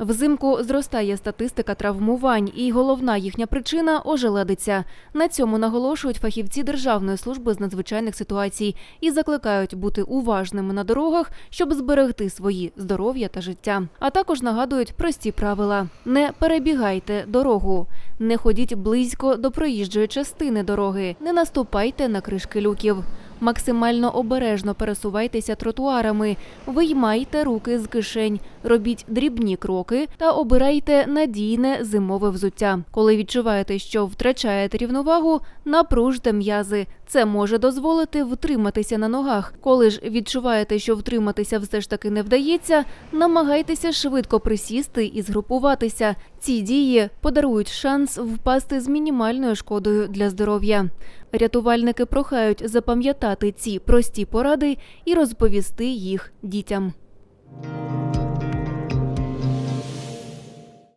Взимку зростає статистика травмувань, і головна їхня причина ожеледиця. На цьому наголошують фахівці Державної служби з надзвичайних ситуацій і закликають бути уважними на дорогах, щоб зберегти свої здоров'я та життя. А також нагадують прості правила: не перебігайте дорогу, не ходіть близько до проїжджої частини дороги, не наступайте на кришки люків. Максимально обережно пересувайтеся тротуарами, виймайте руки з кишень, робіть дрібні кроки та обирайте надійне зимове взуття. Коли відчуваєте, що втрачаєте рівновагу, напружте м'язи. Це може дозволити втриматися на ногах. Коли ж відчуваєте, що втриматися все ж таки не вдається, намагайтеся швидко присісти і згрупуватися. Ці дії подарують шанс впасти з мінімальною шкодою для здоров'я. Рятувальники прохають запам'ятати ці прості поради і розповісти їх дітям.